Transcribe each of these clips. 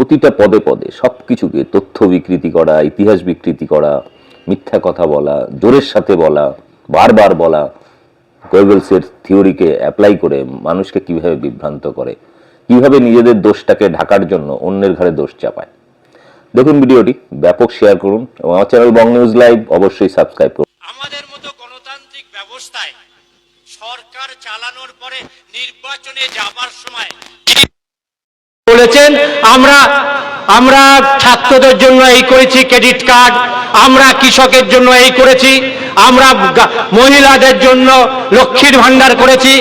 প্রতিটা পদে পদে সব কিছুকে তথ্য বিকৃতি করা, ইতিহাস বিকৃতি করা, মিথ্যা কথা বলা, জোরের সাথে বলা, বারবার বলা গোয়েবলসের থিওরিকে অ্যাপ্লাই করে মানুষকে কীভাবে বিভ্রান্ত করে, কীভাবে নিজেদের দোষটাকে ঢাকার জন্য অন্যের ঘরে দোষ চাপায়। দেখুন ভিডিওটি, ব্যাপক শেয়ার করুন এবং আমার চ্যানেল বং নিউজ লাইভ অবশ্যই সাবস্ক্রাইব করুন। আমাদের মতো গণতান্ত্রিক ব্যবস্থায় সরকার চালানোর পরে নির্বাচনে যাবার সময় বলেছেন, আমরা আমরা ছাত্রদের জন্য এই করেছি ক্রেডিট কার্ড, আমরা কৃষকের জন্য এই করেছি, আমরা মহিলাদের জন্য লক্ষ্মীর ভান্ডার করেছি,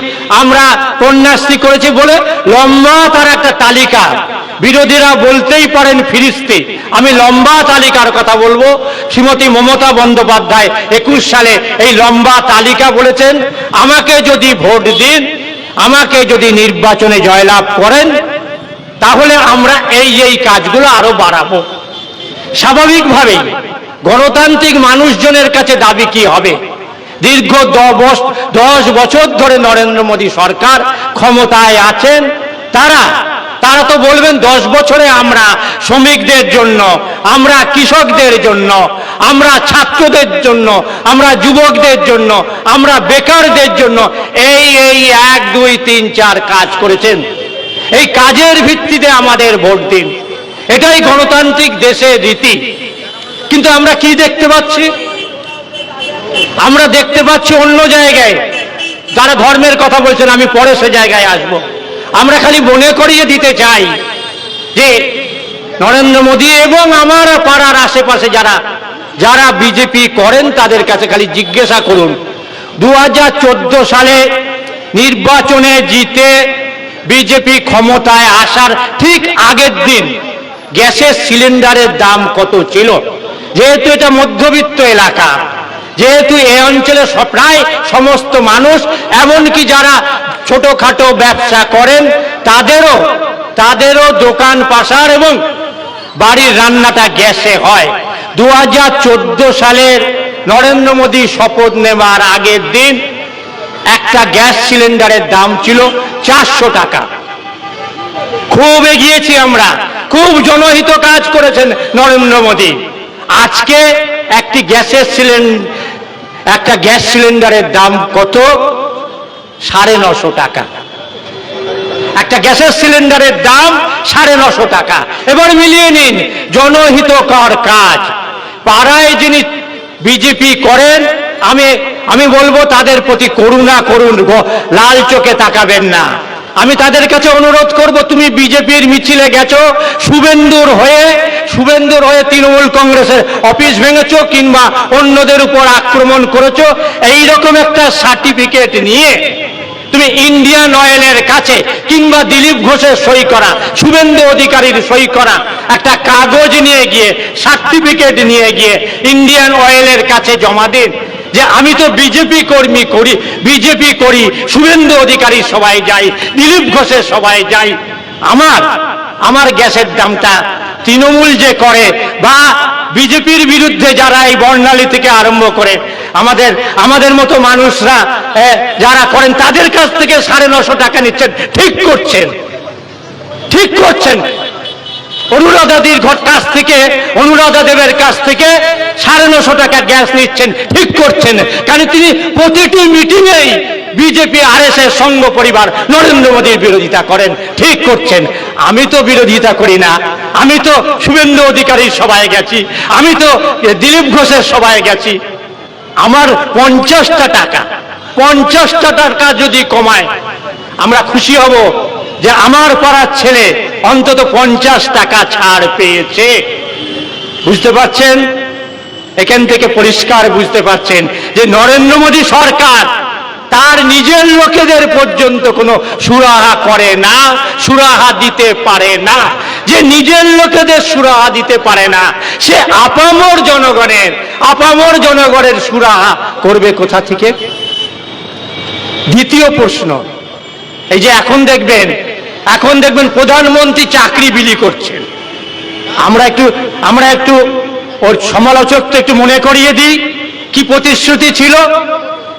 আমরা কন্যাশ্রী করেছি বলে লম্বা তার একটা তালিকা। বিরোধীরা বলতেই পারেন ফিরিস্তি। আমি লম্বা তালিকার কথা বলব। শ্রীমতী মমতা বন্দ্যোপাধ্যায় একুশ সালে এই লম্বা তালিকা বলেছেন, আমাকে যদি ভোট দিন, আমাকে যদি নির্বাচনে জয়লাভ করেন তাহলে আমরা এই এই কাজগুলো আরও বাড়াবো। স্বাভাবিকভাবেই গণতান্ত্রিক মানুষজনের কাছে দাবি কি হবে? দীর্ঘ দশ বছর ধরে নরেন্দ্র মোদী সরকার ক্ষমতায় আছেন, তারা তারা তো বলবেন দশ বছরে আমরা শ্রমিকদের জন্য, আমরা কৃষকদের জন্য, আমরা ছাত্রদের জন্য, আমরা যুবকদের জন্য, আমরা বেকারদের জন্য এই এই এক, দুই, তিন, চার কাজ করেছেন। এই কাজের ভিত্তিতে আমাদের ভোট দিন। এটাই গণতান্ত্রিক দেশের রীতি। কিন্তু আমরা কি দেখতে পাচ্ছি? আমরা দেখতে পাচ্ছি অন্য জায়গায়। যারা ধর্মের কথা বলছেন, আমি পরে সে জায়গায় আসব। আমরা খালি মনে করিয়ে দিতে চাই যে নরেন্দ্র মোদী এবং আমার পাড়ার আশেপাশে যারা যারা বিজেপি করেন, তাদের কাছে খালি জিজ্ঞাসা করুন। দু হাজার চোদ্দ সালে নির্বাচনে জিতে বিজেপি ক্ষমতায় আসার ঠিক আগের দিন গ্যাসের সিলিন্ডারের দাম কত ছিল? যেহেতু এটা মধ্যবিত্ত এলাকা, যেহেতু এই অঞ্চলে প্রায় সমস্ত মানুষ, এমনকি যারা ছোটখাটো ব্যবসা করেন, তাদেরও তাদেরও দোকান পাশার এবং বাড়ির রান্নাটা গ্যাসে হয়। দু হাজার চোদ্দ সালের নরেন্দ্র মোদী শপথ নেওয়ার আগের দিন একটা গ্যাস সিলিন্ডারের দাম ছিল চারশো টাকা। খুব এগিয়েছি আমরা। খুব জনহিত কাজ করেছেন নরেন্দ্র মোদী। আজকে একটি গ্যাসের সিলিন্ডার একটা গ্যাস সিলিন্ডারের দাম কত? সাড়ে নশো টাকা। একটা গ্যাসের সিলিন্ডারের দাম সাড়ে নশো টাকা। এবার মিলিয়ে নিন জনহিতকর কাজ। পাড়ায় যিনি বিজেপি করেন আমি আমি বলব তাদের প্রতি করুণা করুন লাল চোখে তাকাবেন না। আমি তাদের কাছে অনুরোধ করব, তুমি বিজেপির মিছিলে গেছো, শুভেন্দুর হয়ে শুভেন্দুর হয়ে তৃণমূল কংগ্রেসের অফিস ভেঙেছো কিংবা অন্যদের উপর আক্রমণ করেছ এই রকম একটা সার্টিফিকেট নিয়ে তুমি ইন্ডিয়ান অয়েলের কাছে কিংবা দিলীপ ঘোষের সই করা, শুভেন্দু অধিকারীর সই করা, একটা কাগজ নিয়ে গিয়ে, সার্টিফিকেট নিয়ে গিয়ে ইন্ডিয়ান অয়েলের কাছে জমা দিন। যে আমি তো বিজেপি কর্মী করি, বিজেপি করি, শুভেন্দু অধিকারী সবাই যাই, দিলীপ ঘোষের সবাই যাই। আমার আমার গ্যাসের দামটা তৃণমূল যে করে বা বিজেপির বিরুদ্ধে যারা এই বর্ণালী থেকে আরম্ভ করে, আমাদের আমাদের মতো মানুষরা যারা করেন, তাদের কাছ থেকে সাড়ে নশো টাকা নিচ্ছেন, ঠিক করছেন ঠিক করছেন। অনুরাধাদির ঘর কাছ থেকে, অনুরাধা দেবের কাছ থেকে সাড়ে নশো টাকা গ্যাস নিচ্ছেন, ঠিক করছেন। কারণ তিনি প্রতিটি মিটিংয়েই বিজেপি আর এস এর সঙ্গ পরিবার, নরেন্দ্র মোদীর বিরোধিতা করেন, ঠিক করছেন। আমি তো বিরোধিতা করি না। আমি তো শুভেন্দু অধিকারীর সভায় গেছি। আমি তো দিলীপ ঘোষের সভায় গেছি। আমার পঞ্চাশটা টাকা পঞ্চাশটা টাকা যদি কমায়, আমরা খুশি হব যে আমার পাড়ার ছেলে অন্তত পঞ্চাশ টাকা ছাড় পেয়েছে। বুঝতে পারছেন? এখান থেকে পরিষ্কার বুঝতে পারছেন যে নরেন্দ্র মোদী সরকার তার নিজের লোকেদের পর্যন্ত কোনো সুরাহা করে না, সুরাহা দিতে পারে না। যে নিজের লোকেদের সুরাহা দিতে পারে না, সে আপামর জনগণের আপামর জনগণের সুরাহা করবে কোথা থেকে? দ্বিতীয় প্রশ্ন, এই যে এখন দেখবেন এখন দেখবেন প্রধানমন্ত্রী চাকরি বিলি করছেন। আমরা একটু আমরা একটু ওর সমালোচককে একটু মনে করিয়ে দিই। কি প্রতিশ্রুতি ছিল?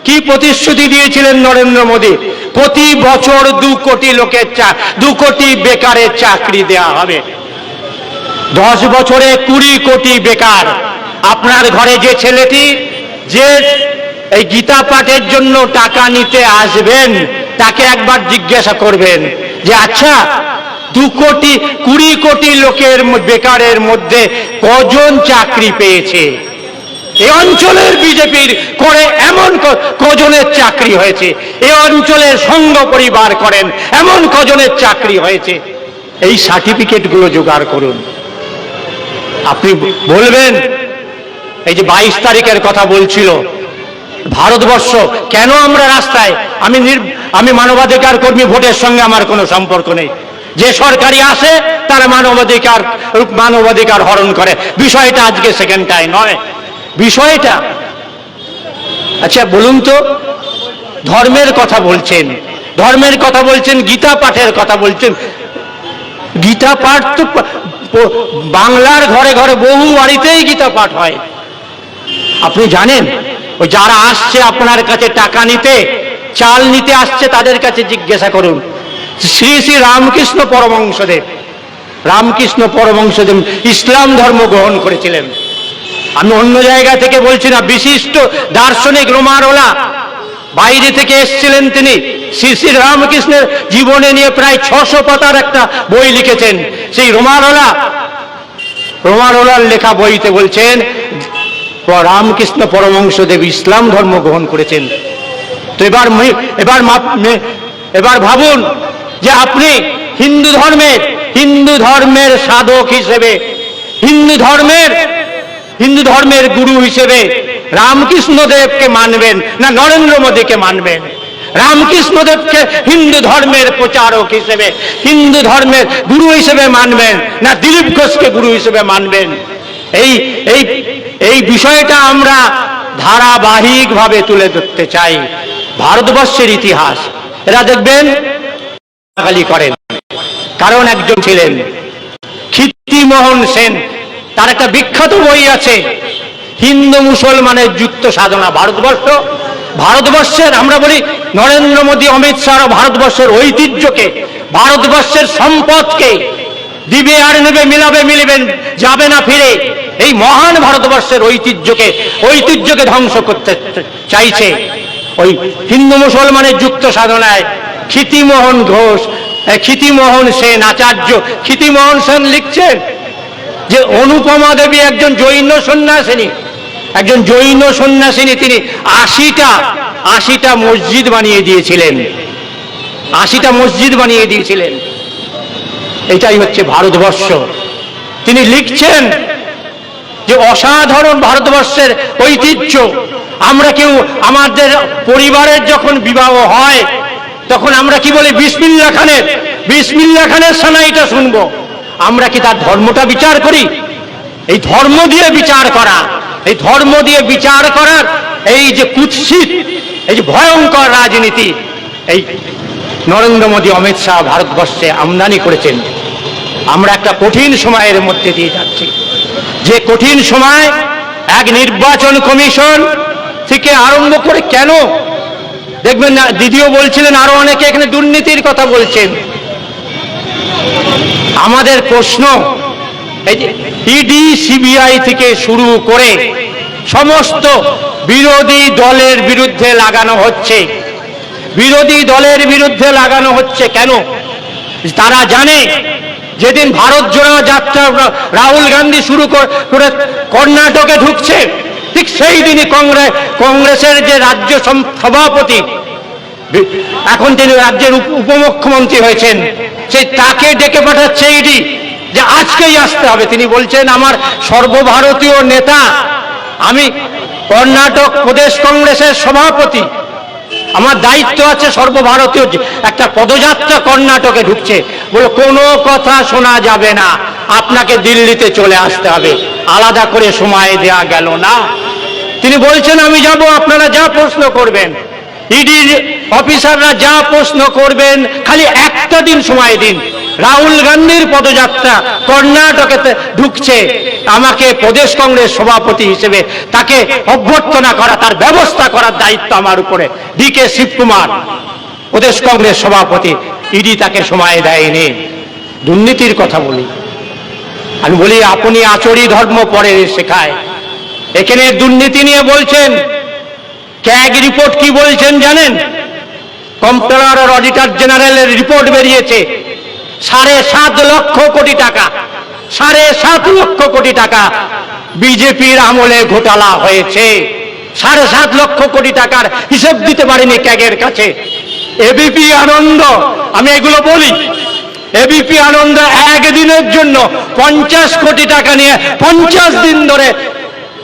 কি প্রতিশ্রুতি দিয়েছিলেন নরেন্দ্র মোদী? প্রতি বছর দু কোটি লোকের চা, দু কোটি বেকারের চাকরি দেয়া হবে। দশ বছরে কুড়ি কোটি বেকার। আপনার ঘরে যে ছেলেটি, যে এই গীতা পাঠের জন্য টাকা নিতে আসবেন, তাকে একবার জিজ্ঞাসা করবেন যে আচ্ছা দু কোটি, কুড়ি কোটি লোকের বেকারের মধ্যে কজন চাকরি পেয়েছে? এ অঞ্চলের বিজেপির করে এমন কজনের চাকরি হয়েছে? এ অঞ্চলের সঙ্গ পরিবার করেন, এমন কজনের চাকরি হয়েছে? এই সার্টিফিকেটগুলো জোগাড় করুন। আপনি বলবেন, এই যে বাইশ তারিখের কথা বলছিল, ভারতবর্ষ, কেন আমরা রাস্তায়? আমি আমি মানবাধিকার কর্মী ভোটের সঙ্গে আমার কোনো সম্পর্ক নেই। যে সরকারি আসে তারা মানবাধিকার মানবাধিকার হরণ করে। বিষয়টা আজকে সেকেন্ডটাই নয়। বিষয়টা আচ্ছা বলুন তো, ধর্মের কথা বলছেন। ধর্মের কথা বলছেন, গীতা পাঠের কথা বলছেন। গীতা পাঠ তো বাংলার ঘরে ঘরে বহু বাড়িতেই গীতা পাঠ হয়। আপনি জানেন যারা আসছে আপনার কাছে টাকা নিতে চাল নিতে আসছে তাদের কাছে জিজ্ঞাসা করুন। শ্রী শ্রী রামকৃষ্ণ পরমংশদেব রামকৃষ্ণ পরমংশদেব ইসলাম ধর্ম গ্রহণ করেছিলেন। আমি অন্য জায়গা থেকে বলছি না, বিশিষ্ট দার্শনিক রোমারোলা বাইরে থেকে এসেছিলেন তিনি। শ্রী শ্রী রামকৃষ্ণের জীবনে নিয়ে প্রায় ছশো পাতার একটা বই লিখেছেন। সেই রোমারোলা, রোমারোলার লেখা বইতে বলছেন, রামকৃষ্ণ পরমংশদেব ইসলাম ধর্ম গ্রহণ করেছেন। তো এবার এবার এবার ভাবুন যে আপনি হিন্দু ধর্মের হিন্দু ধর্মের সাধক হিসেবে, হিন্দু ধর্মের হিন্দু ধর্মের গুরু হিসেবে রামকৃষ্ণদেবকে মানবেন না নরেন্দ্র মোদীকে মানবেন? রামকৃষ্ণদেবকে হিন্দু ধর্মের প্রচারক হিসেবে, হিন্দু ধর্মের গুরু হিসেবে মানবেন না দিলীপ ঘোষকে গুরু হিসেবে মানবেন? এই এই এই বিষয়টা আমরা ধারাবাহিকভাবে তুলে ধরতে চাই। ভারতবর্ষের ইতিহাস। এরা দেখবেন করেন। কারণ একজন ছিলেন ক্ষিতিমোহন সেন। তার একটা বিখ্যাত বই আছে, হিন্দু মুসলমানের যুক্ত সাধনা। ভারতবর্ষ, ভারতবর্ষের আমরা বলি নরেন্দ্র মোদী, অমিত শাহ ভারতবর্ষের ঐতিহ্যকে, ভারতবর্ষের সম্পদকে দিবে আর নেবে, মিলাবে, মিলিবেন, যাবে না ফিরে। এই মহান ভারতবর্ষের ঐতিহ্যকে ঐতিহ্যকে ধ্বংস করতে চাইছে ওই হিন্দু মুসলমানের যুক্ত সাধনায় ক্ষিতিমোহন ঘোষ ক্ষিতিমোহন সেন আচার্য, ক্ষিতিমোহন সেন লিখছেন যে অনুপমা দেবী একজন জৈন সন্ন্যাসিনী, একজন জৈন সন্ন্যাসিনী তিনি আশিটা আশিটা মসজিদ বানিয়ে দিয়েছিলেন। আশিটা মসজিদ বানিয়ে দিয়েছিলেন। এটাই হচ্ছে ভারতবর্ষ। তিনি লিখছেন যে অসাধারণ ভারতবর্ষের ঐতিহ্য। আমরা কেউ আমাদের পরিবারের যখন বিবাহ হয়, তখন আমরা কি বলি? বিসমিল্লা খানের বিসমিল্লা খানের সানাইটা শুনব। আমরা কি তার ধর্মটা বিচার করি? এই ধর্ম দিয়ে বিচার করা, এই ধর্ম দিয়ে বিচার করার এই যে কুৎসিত, এই যে ভয়ঙ্কর রাজনীতি, এই নরেন্দ্র মোদী, অমিত শাহ ভারতবর্ষে আমদানি করেছেন। আমরা একটা কঠিন সময়ের মধ্যে দিয়ে যাচ্ছি। যে কঠিন সময় এক নির্বাচন কমিশন থেকে আরম্ভ করে কেন? দেখবেন না, দিদিও বলছিলেন, আরও অনেকে এখানে দুর্নীতির কথা বলছেন। আমাদের প্রশ্ন, এই ইডি সিবিআই থেকে শুরু করে সমস্ত বিরোধী দলের বিরুদ্ধে লাগানো হচ্ছে। বিরোধী দলের বিরুদ্ধে লাগানো হচ্ছে কেন? তারা জানে যেদিন ভারত জোড়া যাত্রা রাহুল গান্ধী শুরু কর- করে কর্ণাটকে ঢুকছে, ঠিক সেই দিনই কংগ্রেস কংগ্রেসের যে রাজ্য সভাপতি এখন তিনি রাজ্যের উপমুখ্যমন্ত্রী হয়েছেন সেই তাকে ডেকে পাঠাচ্ছে ইডি যে আজকেই আসতে হবে। তিনি বলছেন, আমার সর্বভারতীয় নেতা, আমি কর্ণাটক প্রদেশ কংগ্রেসের সভাপতি আমার দায়িত্ব আছে সর্বভারতীয় একটা পদযাত্রা কর্ণাটকে ঢুকছে। বলে কোনো কথা শোনা যাবে না। আপনাকে দিল্লিতে চলে আসতে হবে। আলাদা করে সময় দেয়া গেল না। তিনি বলছেন, আমি যাব, আপনারা যা প্রশ্ন করবেন। ইডির অফিসাররা যা প্রশ্ন করবেন, খালি একটা দিন সময় দিন। রাহুল গান্ধীর পদযাত্রা কর্ণাটকেতে ঢুকছে। আমাকে প্রদেশ কংগ্রেস সভাপতি হিসেবে তাকে অভ্যর্থনা করা, তার ব্যবস্থা করার দায়িত্ব আমার উপরে। ডি কে শিবকুমার, প্রদেশ কংগ্রেস সভাপতি, ইডি তাকে সময় দেয়নি। দুর্নীতির কথা বলি। আমি বলি, আপনি আচরি ধর্ম পরে শেখায়। এখানে দুর্নীতি নিয়ে বলছেন। ক্যাগ রিপোর্ট কি বলছেন জানেন? কম্পট্রোলার আর অডিটর জেনারেলের রিপোর্ট বেরিয়েছে। সাড়ে সাত লক্ষ কোটি টাকা, সাড়ে সাত লক্ষ কোটি টাকা বিজেপির আমলে ঘোটালা হয়েছে। সাড়ে সাত লক্ষ কোটি টাকার হিসেব দিতে পারেনি ক্যাগের কাছে। এবিপি আনন্দ, আমি এগুলো বলি। এবিপি আনন্দ একদিনের জন্য পঞ্চাশ কোটি টাকা নিয়ে পঞ্চাশ দিন ধরে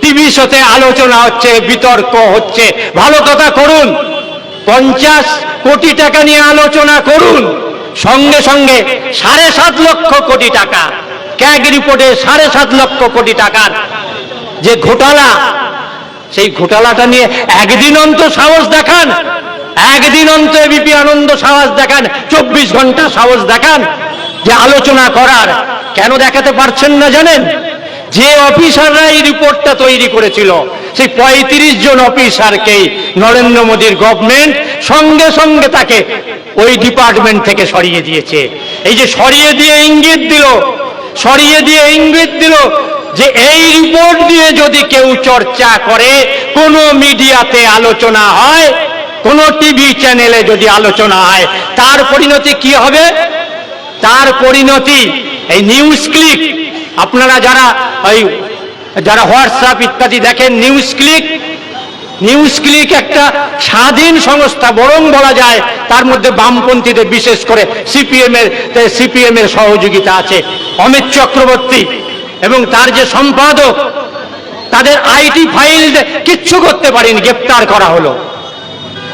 টিভি শোতে আলোচনা হচ্ছে, বিতর্ক হচ্ছে। ভালো কথা করুন, পঞ্চাশ কোটি টাকা নিয়ে আলোচনা করুন। সঙ্গে সঙ্গে সাড়ে সাত লক্ষ কোটি টাকা ক্যাগ রিপোর্টে সাড়ে সাত লক্ষ কোটি টাকার যে ঘোটালা, সেই ঘোটালাটা নিয়ে একদিন অন্ত সাহস দেখান, একদিন অন্ত এবিপি আনন্দ সাহস দেখান, চব্বিশ ঘণ্টা সাহস দেখান যে আলোচনা করার। কেন দেখাতে পারছেন না জানেন? যে অফিসাররা এই রিপোর্টটা তৈরি করেছিল, সেই পঁয়ত্রিশ জন অফিসারকেই নরেন্দ্র মোদীর গভর্নমেন্ট সঙ্গে সঙ্গে তাকে ওই ডিপার্টমেন্ট থেকে সরিয়ে দিয়েছে। এই যে সরিয়ে দিয়ে ইঙ্গিত দিল, সরিয়ে দিয়ে ইঙ্গিত দিল যে এই রিপোর্ট দিয়ে যদি কেউ চর্চা করে, কোনো মিডিয়াতে আলোচনা হয়, কোন টিভি চ্যানেলে যদি আলোচনা হয়, তার পরিণতি কি হবে? তার পরিণতি, এই নিউজ ক্লিক আপনারা যারা ওই যারা হোয়াটসঅ্যাপ ইত্যাদি দেখেন, নিউজ ক্লিক নিউজ ক্লিক একটা স্বাধীন সংস্থা, বরং বলা যায়, তার মধ্যে বামপন্থীদের বিশেষ করে সিপিএম এর সিপিএম এর সহযোগিতা আছে। অমিত চক্রবর্তী এবং তার যে সম্পাদক, তাদের আইটি ফাইল কিচ্ছু করতে পারেনি, গ্রেপ্তার করা হলো।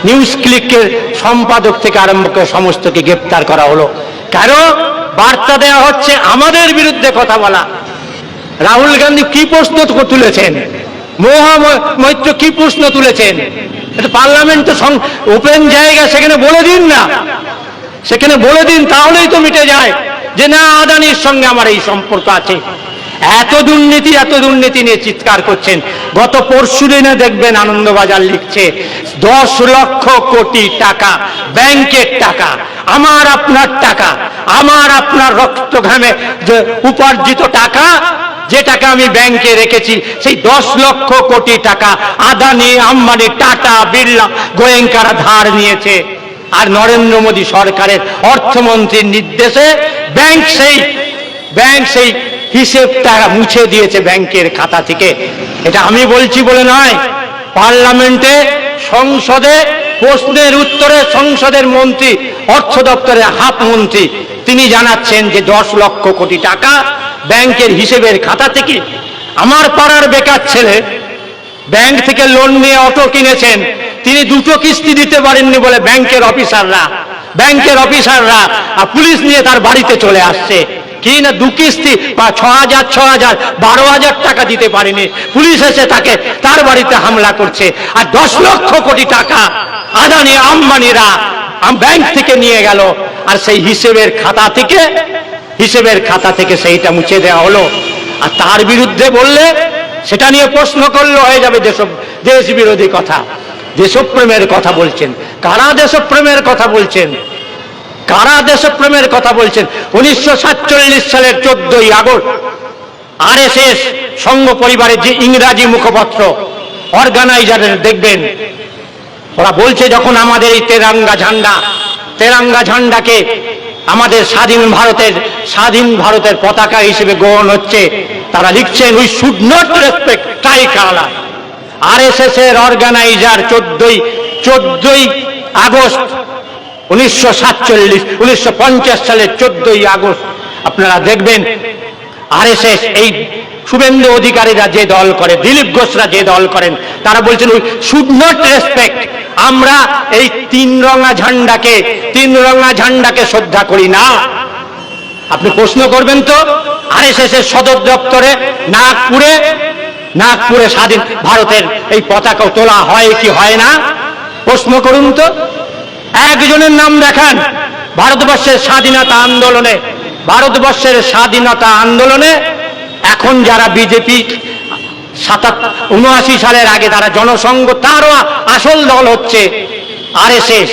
নিউজ ক্লিকের সম্পাদক থেকে আরম্ভ করে সমস্তকে গ্রেপ্তার করা হলো। কেন বার্তা দেওয়া হচ্ছে আমাদের বিরুদ্ধে কথা বলা। রাহুল গান্ধী কি প্রশ্ন তুলেছেন? মহামৈত্র কি প্রশ্ন তুলেছেন? এটা পার্লামেন্ট তো ওপেন জায়গা, সেখানে বলে দিন না। সেখানে বলে দিন, তাহলেই তো মিটে যায় যে না, আদানির সঙ্গে আমার এই সম্পর্ক আছে। এত দুর্নীতি এত দুর্নীতি নিয়ে চিৎকার করছেন। গত পরশু দিনে দেখবেন আনন্দবাজার লিখছে, দশ লক্ষ কোটি টাকা, ব্যাংকের টাকা, আমার আপনার টাকা, আমার আপনার রক্ত ঘামে যে উপার্জিত টাকা, যে টাকা আমি ব্যাংকে রেখেছি, সেই দশ লক্ষ কোটি টাকা আদানি, আম্বানি, টাটা, বিড়লা, গোয়েঙ্কারা ধার নিয়েছে। আর নরেন্দ্র মোদী সরকারের অর্থমন্ত্রীর নির্দেশে ব্যাংক সেই ব্যাংক সেই হিসেবটা মুছে দিয়েছে ব্যাংকের খাতা থেকে। এটা আমি বলছি বলে নয়। পার্লামেন্টে, সংসদে, প্রশ্নের উত্তরে সংসদের মন্ত্রী, অর্থ দপ্তরের হাফ মন্ত্রী, তিনি জানাচ্ছেন যে দশ লক্ষ কোটি টাকা ব্যাংকের হিসেবের খাতা থেকে আমার পাড়ার বেকার ছেলে ব্যাংক থেকে লোন নিয়ে অটো কিনেছেন। তিনি দুটো কিস্তি দিতে পারেননি বলে ব্যাংকের অফিসাররা। ব্যাংকের অফিসাররা আর পুলিশ নিয়ে তার বাড়িতে চলে আসছে। কি না দু কিস্তি? বা ছ হাজার ছ হাজার বারো হাজার টাকা দিতে পারেনি। পুলিশ এসে তাকে তার বাড়িতে হামলা করছে। আর দশ লক্ষ কোটি টাকা আদানি আম্বানিরা ব্যাংক থেকে নিয়ে গেল। আর সেই হিসেবের খাতা থেকে, হিসেবের খাতা থেকে সেইটা মুছে দেওয়া হলো। আর তার বিরুদ্ধে বললে সেটা নিয়ে প্রশ্ন করলে হয়ে যাবে দেশ দেশ বিরোধী কথা। দেশপ্রেমের কথা বলছেন। কারা দেশপ্রেমের কথা বলছেন? কারা দেশপ্রেমের কথা বলছেন? উনিশশো সাতচল্লিশ সালের চোদ্দই আগস্ট আর এস এস সংঘ পরিবারের যে ইংরাজি মুখপত্র অর্গানাইজারের, দেখবেন, ওরা বলছে যখন আমাদের এই তেরাঙ্গা ঝান্ডা, তেরাঙ্গা ঝান্ডাকে আমাদের স্বাধীন ভারতের স্বাধীন ভারতের পতাকা হিসেবে গ্রহণ হচ্ছে, তারা লিখছেন we should not respect tricolour R S S এর অর্গানাইজার চোদ্দই চোদ্দই আগস্ট উনিশশো সাতচল্লিশ, উনিশশো সালের চোদ্দই আগস্ট। আপনারা দেখবেন আর এই শুভেন্দু অধিকারীরা যে দল করে, দিলীপ ঘোষরা যে দল করেন, তারা বলছেন উই শুড নট রেসপেক্ট আমরা এই তিন রঙা ঝান্ডাকে, তিন রঙা ঝান্ডাকে শ্রদ্ধা করি না। আপনি প্রশ্ন করবেন তো আর এস এর সদর দপ্তরে নাগপুরে নাগপুরে স্বাধীন ভারতের এই পতাকা তোলা হয় কি হয় না? প্রশ্ন করুন তো। একজনের নাম দেখান ভারতবর্ষের স্বাধীনতা আন্দোলনে। ভারতবর্ষের স্বাধীনতা আন্দোলনে এখন যারা বিজেপি সাতাত উনআশি সালের আগে তারা জনসংঘ, তারও আসল দল হচ্ছে R S S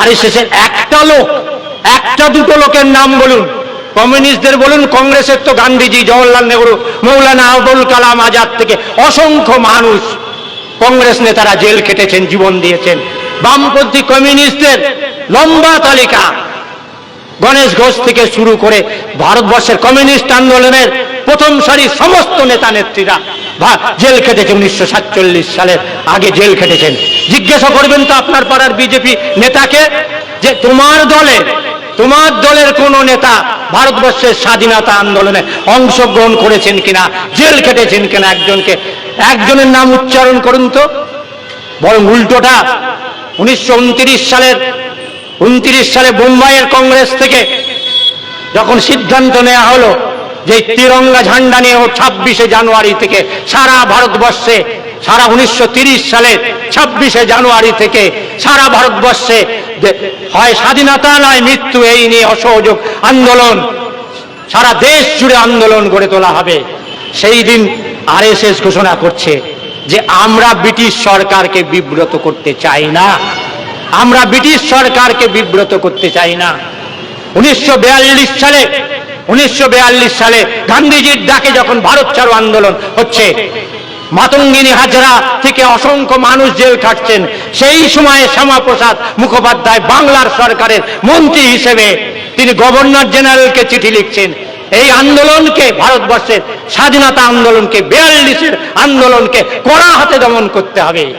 R S S এর একটা লোক, একটা দুটো লোকের নাম বলুন। কমিউনিস্টদের বলুন, কংগ্রেসের তো গান্ধীজি, জওয়াহরলাল নেহরু, মৌলানা আবুল কালাম আজাদ থেকে অসংখ্য মানুষ কংগ্রেস নেতারা জেল কেটেছেন জীবন দিয়েছেন। বামপন্থী কমিউনিস্টদের লম্বা তালিকা। গণেশ ঘোষ থেকে শুরু করে ভারতবর্ষের কমিউনিস্ট আন্দোলনের প্রথম সারির সমস্ত নেতা নেত্রীরা জেল খেটেছে উনিশশো সাতচল্লিশ সালের আগে জেল খেটেছেন। জিজ্ঞাসা করবেন তো আপনার পাড়ার বিজেপি নেতাকে যে তোমার দলে, তোমার দলের কোন নেতা ভারতবর্ষের স্বাধীনতা আন্দোলনে অংশগ্রহণ করেছেন কিনা, জেল খেটেছেন কিনা একজনকে, একজনের নাম উচ্চারণ করুন তো। বরং উল্টোটা উনিশশো সালের উনত্রিশ সালে বোম্বাইয়ের কংগ্রেস থেকে যখন সিদ্ধান্ত নেওয়া হলো যে তিরঙ্গা ঝান্ডা নিয়ে ছাব্বিশে জানুয়ারি থেকে সারা ভারতবর্ষে, সারা উনিশশো সালে ছাব্বিশে জানুয়ারি থেকে সারা ভারতবর্ষে হয় স্বাধীনতা নয় মৃত্যু, এই নিয়ে অসহযোগ আন্দোলন, সারা দেশ জুড়ে আন্দোলন গড়ে তোলা হবে। সেই দিন আরএসএস ঘোষণা করছে। যে আমরা ব্রিটিশ সরকারকে বিব্রত করতে চাই না। আমরা ব্রিটিশ সরকারকে বিব্রত করতে চাই না। উনিশশো বিয়াল্লিশ সালে, উনিশশো বিয়াল্লিশ সালে গান্ধীজির ডাকে যখন ভারত ছাড়ো আন্দোলন হচ্ছে, মাতঙ্গিনী হাজরা থেকে অসংখ্য মানুষ জেল খাটছেন। সেই সময়ে শ্যামাপ্রসাদ মুখোপাধ্যায় বাংলার সরকারের মন্ত্রী হিসেবে তিনি গভর্নর জেনারেলকে চিঠি লিখছেন। এই আন্দোলনকে, ভারতবর্ষের স্বাধীনতা আন্দোলনকে, বিয়াল্লিশের আন্দোলনকে কড়া হাতে দমন করতে হবে।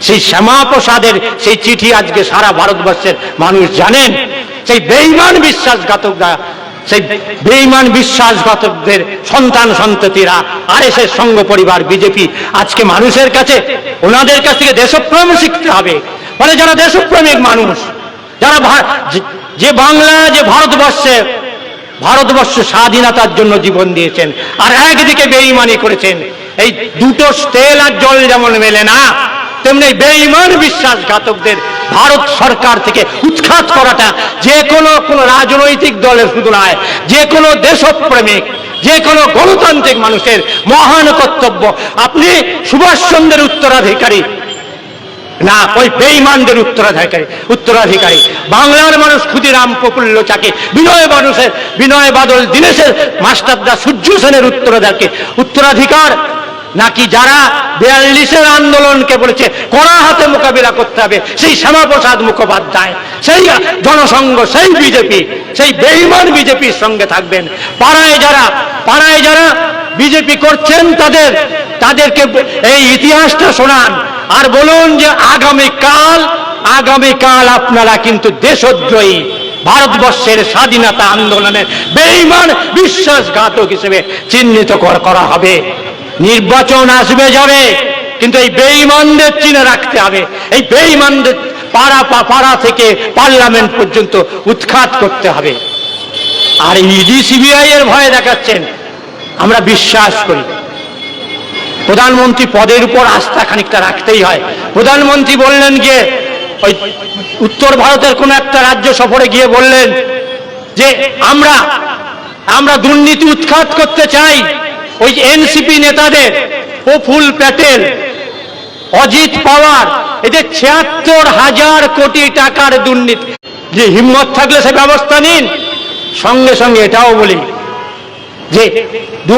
সেই শ্যামাপ্রসাদের সেই চিঠি আজকে সারা ভারতবর্ষের মানুষ জানেন। সেই বেইমান বিশ্বাসঘাতকরা, সেই বেইমান বিশ্বাসঘাতকদের সন্তান সন্ততিরা আর এসে সঙ্গ পরিবার, বিজেপি, আজকে মানুষের কাছে, ওনাদের কাছ থেকে দেশপ্রেম শিখতে হবে। মানে যারা দেশপ্রেমিক মানুষ, যারা যে- বাংলা, যে ভারতবর্ষে ভারতবর্ষ স্বাধীনতার জন্য জীবন দিয়েছেন। আর একদিকে বেইমানি করেছেন। এই দুটো তেল আর জল যেমন মেলে না, তেমনি বেইমান বিশ্বাসঘাতকদের ভারত সরকার থেকে উৎখাত করাটা যে কোনো কোনো রাজনৈতিক দলের শুধু নয় যে কোনো দেশপ্রেমিক যে কোনো গণতান্ত্রিক মানুষের মহান কর্তব্য। আপনি সুভাষচন্দ্রের উত্তরাধিকারী না, ওই বেইমানদের উত্তরাধিকারী উত্তরাধিকারী। বাংলার মানুষ ক্ষুদিরাম প্রফুল্ল চাকে, বিনয় মানুষের বিনয় বাদল দীনেশের মাস্টারদা সূর্য সেনের উত্তরাধিকারী উত্তরাধিকার নাকি যারা বিয়াল্লিশের আন্দোলনকে বলেছে, কড়া হাতে মোকাবিলা করতে হবে, সেই শ্যামাপ্রসাদ মুখোপাধ্যায়, সেই জনসংঘ, সেই বিজেপি, সেই বেইমান বিজেপির সঙ্গে থাকবেন। পাড়ায় যারা পাড়ায় যারা বিজেপি করছেন তাদের, তাদেরকে এই ইতিহাসটা শোনান। আর বলুন যে আগামীকাল আগামীকাল আপনারা কিন্তু দেশদ্রোহী, ভারতবর্ষের স্বাধীনতা আন্দোলনের বেইমান বিশ্বাসঘাতক হিসেবে চিহ্নিত কর- হবে। নির্বাচন আসবে যাবে, কিন্তু এই বেইমানদের চিনে রাখতে হবে। এই বেইমানদের পাড়া পাড়া থেকে পার্লামেন্ট পর্যন্ত উৎখাত করতে হবে। আর ইডি, সিবিআই এর ভয় দেখাচ্ছেন। আমরা বিশ্বাস করি। প্রধানমন্ত্রী পদের উপর আস্থা খানিকটা রাখতেই হয়। প্রধানমন্ত্রী বললেন গিয়ে, ওই উত্তর ভারতের কোন একটা রাজ্য সফরে গিয়ে বললেন যে, আমরা আমরা দুর্নীতি উৎখাত করতে চাই। ওই এনসিপি নেতাদের প্রফুল প্যাটেল, অজিত পাওয়ার, এদের ছিয়াত্তর হাজার কোটি টাকার দুর্নীতি। যে হিম্মত থাকলে সে ব্যবস্থা নিন। সঙ্গে সঙ্গে এটাও বলি যে দু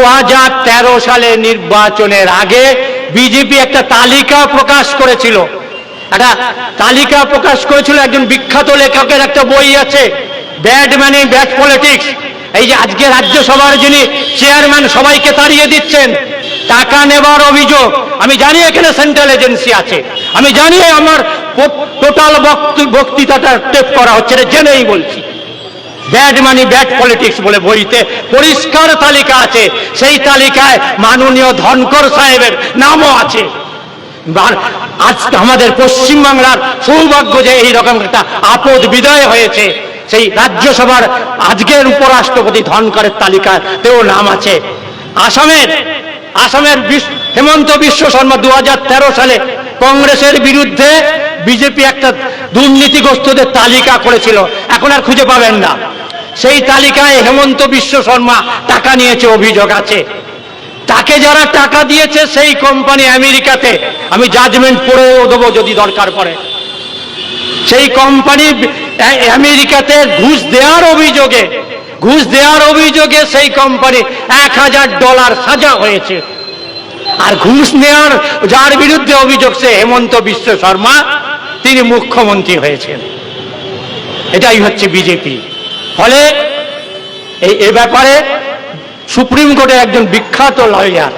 সালে নির্বাচনের আগে বিজেপি একটা তালিকা প্রকাশ করেছিল। একটা তালিকা প্রকাশ করেছিল, একজন বিখ্যাত লেখকের একটা বই আছে, ব্যাড ম্যানি ব্যাড পলিটিক্স। এই যে আজকে রাজ্যসভার যিনি চেয়ারম্যান, সবাইকে তাড়িয়ে দিচ্ছেন, টাকা নেবার অভিযোগ। আমি জানি এখানে সেন্ট্রাল এজেন্সি আছে। আমি জানি আমার টোটাল বক্তৃতাটা টেপ করা হচ্ছে জেনেই বলছি। ব্যাড মানি, ব্যাড পলিটিক্স বলে বইতে পরিষ্কার তালিকা আছে। সেই তালিকায় মাননীয় ধনকর সাহেবের নামও আছে। আজ আমাদের পশ্চিমবাংলার সৌভাগ্য যে এইরকম একটা আপদ বিদায় হয়েছে, সেই রাজ্যসভার আজকের উপরাষ্ট্রপতি ধনকরের তালিকাতেও নাম আছে। আসামের আসামের হেমন্ত বিশ্ব শর্মা দু হাজার তেরো সালে কংগ্রেসের বিরুদ্ধে বিজেপি একটা দুর্নীতিগ্রস্তদের তালিকা করেছিল। এখন আর খুঁজে পাবেন না। সেই তালিকায় হেমন্ত বিশ্ব শর্মা টাকা নিয়েছে, অভিযোগ আছে। তাকে যারা টাকা দিয়েছে সেই কোম্পানি আমেরিকাতে, আমি জাজমেন্ট পড়েও দেবো যদি দরকার পড়ে। সেই কোম্পানি আমেরিকাতে ঘুষ দেওয়ার অভিযোগে, ঘুষ দেওয়ার অভিযোগে সেই কোম্পানি এক হাজার ডলার সাজা হয়েছে। আর ঘুষ নেওয়ার, যার বিরুদ্ধে অভিযোগ সে হেমন্ত বিশ্ব শর্মা, তিনি মুখ্যমন্ত্রী হয়েছেন। এটাই হচ্ছে বিজেপি। ফলে এই, এ ব্যাপারে সুপ্রিম কোর্টের একজন বিখ্যাত লয়ার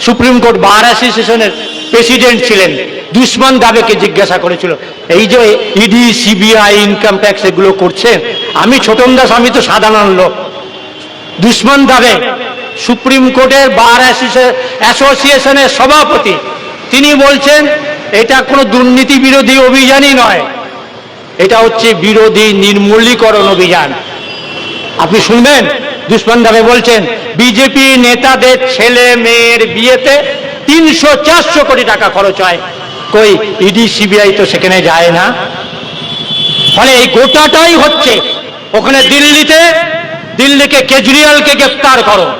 সুপ্রিম কোর্ট বার অ্যাসোসিয়েশনের প্রেসিডেন্ট ছিলেন, দুশ্মন দাবেকে জিজ্ঞাসা করেছিল, এই যে ইডি সিবিআই ইনকাম ট্যাক্স এগুলো করছেন আমি ছোটন দাস, আমি তো সাধারণ লোক। দুশ্মন দাবে সুপ্রিম কোর্টের বার অ্যাসোসিয়ে- অ্যাসোসিয়েশনের সভাপতি, তিনি বলছেন, এটা কোনো দুর্নীতি বিরোধী অভিযানই নয়, এটা হচ্ছে বিরোধী নির্মূলীকরণ অভিযান। আপনি শুনবেন? দুষ্মান দাবে বলছেন, বিজেপি নেতাদের ছেলে মেয়ের বিয়েতে তিনশো চারশো কোটি টাকা খরচ হয়। কই ইডি সিবিআই তো সেখানে যায় না? ফলে এই গোটাটাই হচ্ছে, ওখানে দিল্লিতে, দিল্লিকে কেজরিওয়ালকে গ্রেপ্তার করো।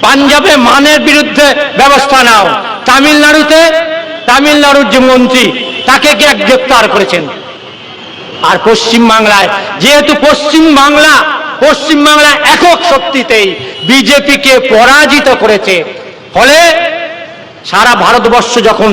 পাঞ্জাবে মানের বিরুদ্ধে ব্যবস্থা নাও। তামিলনাড়ুতে, তামিলনাড়ুর যে মন্ত্রী, তাকে গ্রে- গ্রেপ্তার করেছেন। আর পশ্চিম বাংলায় যেহেতু পশ্চিম বাংলা পশ্চিম বাংলা একক শক্তিতেই বিজেপিকে পরাজিত করেছে। ফলে সারা ভারতবর্ষ যখন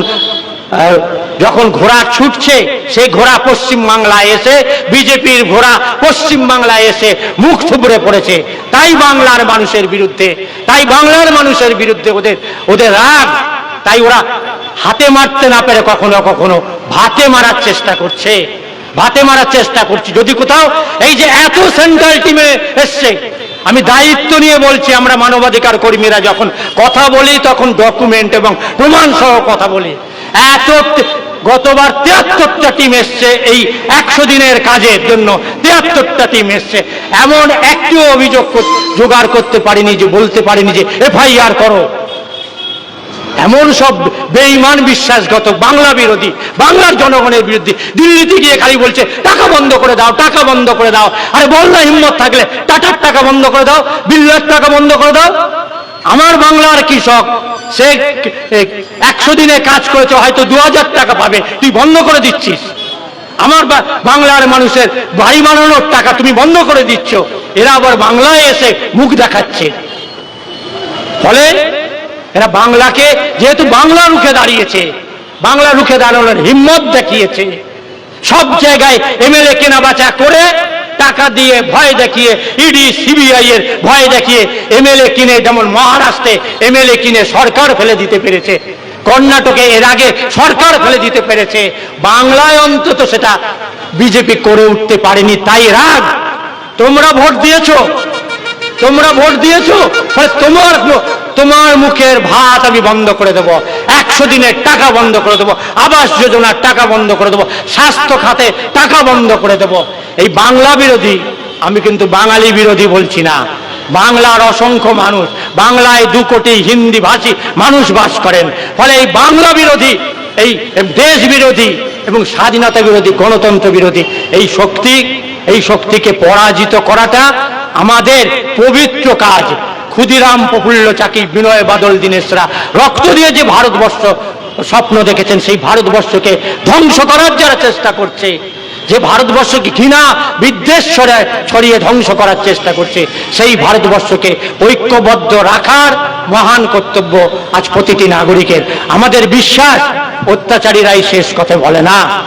যখন ঘোড়া ছুটছে, সেই ঘোড়া পশ্চিম বাংলায় এসে, বিজেপির ঘোড়া পশ্চিম বাংলায় এসে মুখ থুবড়ে পড়েছে। তাই বাংলার মানুষের বিরুদ্ধে, তাই বাংলার মানুষের বিরুদ্ধে ওদের ওদের রাগ, তাই ওরা হাতে মারতে না পেরে কখনো কখনো ভাতে মারার চেষ্টা করছে। ভাতে মারার চেষ্টা করছি। যদি কোথাও এই যে এত সেন্ট্রাল টিমে এসছে, আমি দায়িত্ব নিয়ে বলছি, আমরা মানবাধিকার কর্মীরা যখন কথা বলি, তখন ডকুমেন্ট এবং প্রমাণ সহ কথা বলি। এত গতবার তিয়াত্তরটা টিম এসছে, এই একশো দিনের কাজের জন্য তিয়াত্তরটা টিম এসছে। এমন একটিও অভিযোগ জোগাড় করতে পারিনি যে, বলতে পারিনি যে, এফআইআর করো। এমন সব বেঈমান বিশ্বাসগত বাংলা বিরোধী, বাংলার জনগণের বিরুদ্ধে দিল্লিতে গিয়ে খালি বলছে, টাকা বন্ধ করে দাও, টাকা বন্ধ করে দাও। আরে বল হিম্মত থাকলে টাটার টাকা বন্ধ করে দাও, বিল্লার টাকা বন্ধ করে দাও। আমার বাংলার কৃষক, সে একশো দিনে কাজ করেছে, হয়তো দু হাজার টাকা পাবে, তুই বন্ধ করে দিচ্ছিস। আমার বাংলার মানুষের বাড়ি বানানোর টাকা তুমি বন্ধ করে দিচ্ছ, এরা আবার বাংলায় এসে মুখ দেখাচ্ছে। ফলে এরা বাংলাকে যেহেতু বাংলা রুখে দাঁড়িয়েছে, বাংলা রুখে দাঁড়ানোর হিম্মত দেখিয়েছে। সব জায়গায় এমএলএ কেনা বাঁচা করে টাকা দিয়ে ভয় দেখিয়ে, ইডি, সিবিআই এর ভয় দেখিয়ে এমএলএ কিনে, যেমন মহারাষ্ট্রে এমএলএ কিনে সরকার ফেলে দিতে পেরেছে, কর্ণাটকে এর আগে সরকার ফেলে দিতে পেরেছে, বাংলায় অন্তত সেটা বিজেপি করে উঠতে পারেনি, তাই রাগ। তোমরা ভোট দিয়েছ, তোমরা ভোট দিয়েছ তোমার তোমার মুখের ভাত আমি বন্ধ করে দেবো। একশো দিনের টাকা বন্ধ করে দেবো। আবাস যোজনার টাকা বন্ধ করে দেবো। স্বাস্থ্য খাতে টাকা বন্ধ করে দেবো। এই বাংলা বিরোধী, আমি কিন্তু বাঙালি বিরোধী বলছি না। বাংলার অসংখ্য মানুষ, বাংলায় দু কোটি হিন্দি ভাষী মানুষ বাস করেন। ফলে এই বাংলা বিরোধী, এই দেশ বিরোধী এবং স্বাধীনতা বিরোধী, গণতন্ত্র বিরোধী, এই শক্তি, এই শক্তিকে পরাজিত করাটা আমাদের পবিত্র কাজ। ক্ষুদিরাম প্রফুল্ল চাকি বিনয় বাদল দীনেশরা, রক্ত দিয়ে যে ভারতবর্ষ স্বপ্ন দেখেছেন, সেই ভারতবর্ষকে ধ্বংস করার যারা চেষ্টা করছে, যে ভারতবর্ষকে ঘৃণা বিদ্বেষ ছড়িয়ে ধ্বংস করার চেষ্টা করছে, সেই ভারতবর্ষকে ঐক্যবদ্ধ রাখার মহান কর্তব্য আজ প্রতিটি নাগরিকের। আমাদের বিশ্বাস অত্যাচারীরাই শেষ কথা বলে না।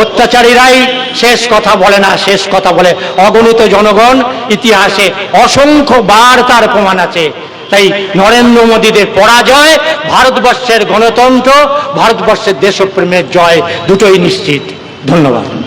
অত্যাচারীরাই শেষ কথা বলে না, শেষ কথা বলে। অগণিত জনগণ ইতিহাসে অসংখ্য বার তার প্রমাণ আছে। তাই নরেন্দ্র মোদীদের পরাজয়, ভারতবর্ষের গণতন্ত্র, ভারতবর্ষের দেশপ্রেমের জয় দুটোই নিশ্চিত। ধন্যবাদ।